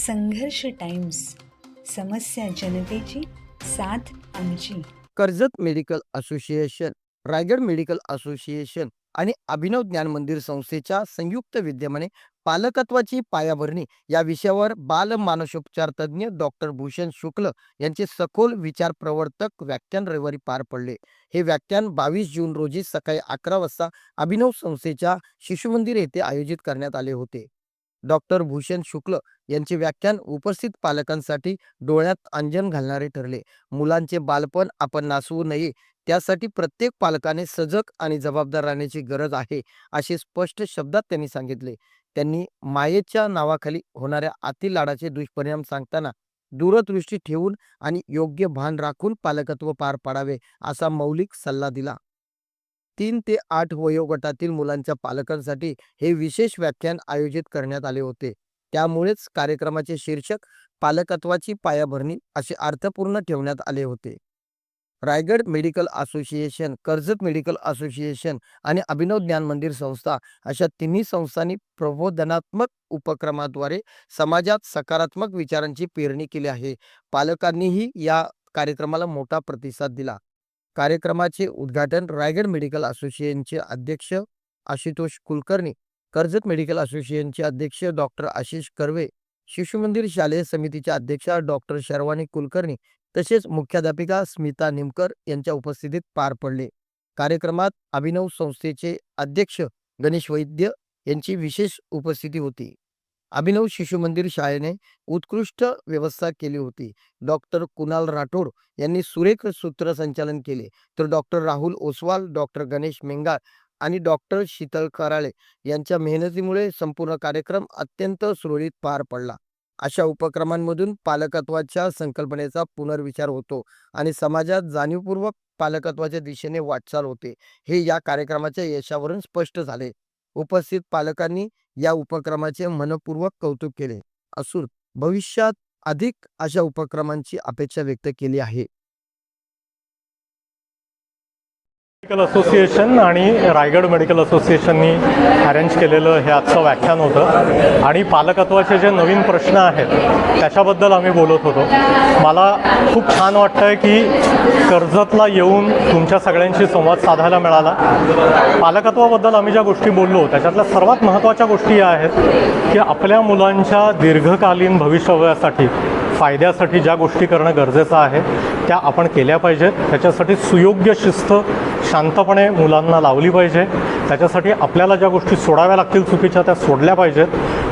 संघर्ष टाइम्स समस्या जनतेची साथ आमची. Karjat medical association Raigad medical association आणि अभिनव ज्ञान मंदिर संस्थेच्या संयुक्त विद्यमाने पालकत्वाची पायाभरणी या विषयावर बाल मानसोपचार तज्ज्ञ डॉक्टर भूषण शुक्ल यांचे सखोल विचार प्रवर्तक व्याख्यान रविवारी पार पडले. हे व्याख्यान बावीस जून रोजी सकाळी अकरा वाजता अभिनव संस्थेच्या शिशुमंदिर येथे आयोजित करण्यात आले होते. डॉक्टर भूषण शुक्ल यांचे व्याख्यान उपस्थित पालकांसाठी डोळ्यात अंजन घालणारे ठरले. मुलांचे बालपण आपण नासवू नये त्यासाठी प्रत्येक पालकाने सजग आणि जबाबदार राहण्याची गरज आहे असे स्पष्ट शब्दात त्यांनी सांगितले. त्यांनी मायेच्या नावाखाली होणाऱ्या आतील लाडाचे दुष्परिणाम सांगताना दूरदृष्टी ठेवून आणि योग्य भान राखून पालकत्व पार पाडावे असा मौलिक सल्ला दिला. तीन ते आठ वयोगटातील मुलांच्या पालकांसाठी हे विशेष व्याख्यान आयोजित करण्यात आले होते. त्यामुळेच कार्यक्रमाचे शीर्षक पालकत्वाची पायाभरणी असे अर्थपूर्ण ठेवण्यात आले होते. Raigad medical association Karjat medical association आणि अभिनव ज्ञान मंदिर संस्था अशा तिन्ही संस्थांनी प्रबोधनात्मक उपक्रमाद्वारे समाजात सकारात्मक विचारांची पेरणी केली आहे. पालकांनीही या कार्यक्रमाला मोठा प्रतिसाद दिला. कार्यक्रमाचे उद्घाटन रायगड मेडिकल असोसिएशनचे अध्यक्ष आशुतोष कुलकर्णी कर्जत मेडिकल असोसिएशनचे अध्यक्ष डॉक्टर आशिष कर्वे शिशुमंदिर शालेय समितीच्या अध्यक्षा डॉक्टर शर्वानी कुलकर्णी तसेच मुख्याध्यापिका स्मिता निमकर यांच्या उपस्थितीत पार पडले. कार्यक्रमात अभिनव संस्थेचे अध्यक्ष गणेश वैद्य यांची विशेष उपस्थिती होती. अभिनव शिशु मंदिर शाळेने उत्कृष्ट व्यवस्था केली होती. डॉक्टर कुणाल राठोड यांनी सुरेख सूत्रसंचालन केले. तर डॉक्टर राहुल ओसवाल डॉक्टर गणेश मेंगाळ आणि डॉक्टर शीतल कराळे यांच्या मेहनतीमुळे संपूर्ण कार्यक्रम अत्यंत सुरळीत पार पडला. अशा उपक्रमांमधून पालकत्वाच्या संकल्पनेचा पुनर्विचार होतो आणि समाजात जाणीवपूर्वक पालकत्वाच्या दिशेने वाटचाल होते. हे या कार्यक्रमाच्या यशावरून स्पष्ट झाले. उपस्थित पालकांनी या उपक्रमाचे मनपूर्वक कौतुक केले. असून भविष्यात अधिक अशा उपक्रमांची अपेक्षा व्यक्त केली आहे. मेडिकल असोसिएशन आणि रायगड मेडिकल असोसिएशननी अरेंज केलेलं हे आजचं व्याख्यान होतं. आणि पालकत्वाचे जे नवीन प्रश्न आहेत त्याच्याबद्दल आम्ही बोलत होतो. मला खूप छान वाटतं आहे की कर्जतला येऊन तुमच्या सगळ्यांशी संवाद साधायला मिळाला. पालकत्वाबद्दल आम्ही ज्या गोष्टी बोललो त्याच्यातल्या सर्वात महत्त्वाच्या गोष्टी या आहेत की आपल्या मुलांच्या दीर्घकालीन भविष्यासाठी फायद्यासाठी ज्या गोष्टी करणं गरजेचं आहे त्या आपण केल्या पाहिजेत. त्याच्यासाठी सुयोग्य शिस्त शांतपणे मुलांना लावली पाहिजे. त्याच्यासाठी आपल्याला ज्या गोष्टी सोडाव्या लागतील चुकीच्या त्या सोडल्या पाहिजेत.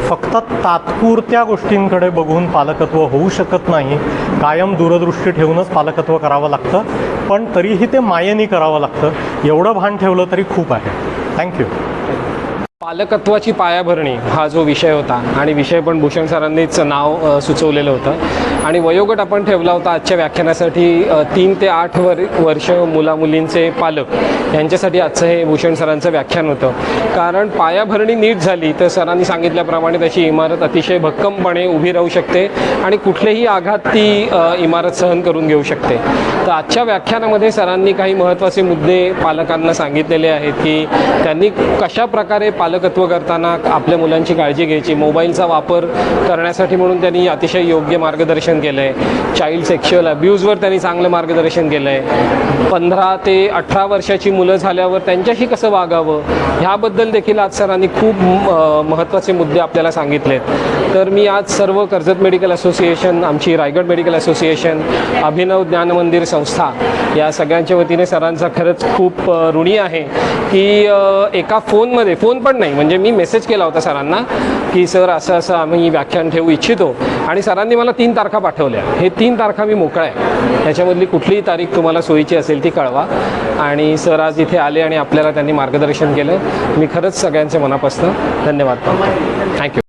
फक्त तात्पुरत्या गोष्टींकडे बघून पालकत्व होऊ शकत नाही. कायम दूरदृष्टी ठेवूनच पालकत्व करावं लागतं. पण तरीही ते मायेनी करावं लागतं. एवढं भान ठेवलं तरी खूप आहे. थँक्यू पालकत्वाची पायाभरणी हा जो विषय होता आणि विषय पण भूषण सरांनीच नाव सुचवलेलं होतं. आणि वयोगट आपण ठेवला होता आजच्या व्याख्यानासाठी तीन ते आठ वर वर्ष मुलामुलींचे पालक. यांच्यासाठी आजचं हे भूषण सरांचं व्याख्यान होतं. कारण पायाभरणी नीट झाली तर सरांनी सांगितल्याप्रमाणे तशी इमारत अतिशय भक्कमपणे उभी राहू शकते आणि कुठलेही आघात ती इमारत सहन करून घेऊ शकते. तर आजच्या व्याख्यानामध्ये सरांनी काही महत्त्वाचे मुद्दे पालकांना सांगितलेले आहेत की त्यांनी कशा प्रकारे पालकत्व करताना आपल्या मुलांची काळजी घ्यायची. मोबाईलचा वापर करण्यासाठी म्हणून त्यांनी अतिशय योग्य मार्गदर्शन केलं आहे चाइल्ड सेक्शुअल अब्यूजवर त्यांनी चांगलं मार्गदर्शन केलं आहे पंधरा ते अठरा वर्षाची मुलं झाल्यावर त्यांच्याशी कसं वागावं? ह्याबद्दल देखील आज सरांनी खूप महत्त्वाचे मुद्दे आपल्याला सांगितलेत. तर मी आज सर्व कर्जत मेडिकल असोसिएशन आमची रायगड मेडिकल असोसिएशन अभिनव ज्ञान मंदिर संस्था या सगळ्यांच्या वतीने सरांचा खरंच खूप ऋणी आहे की एका फोनमध्ये फोन पण नाही. म्हणजे मी मेसेज केला होता सरांना की सर असं असं आम्ही व्याख्यान ठेवू इच्छितो. आणि सरांनी मला तीन तारखा पाठवल्या. हे तीन तारखा मी मोकळा आहे. त्याच्यामधली कुठलीही तारीख तुम्हाला सोयीची असेल ती कळवा. आणि सर आज इथे आले आणि आपल्याला त्यांनी मार्गदर्शन केलं. मी खरंच सगळ्यांचे मनापासून धन्यवाद थँक्यू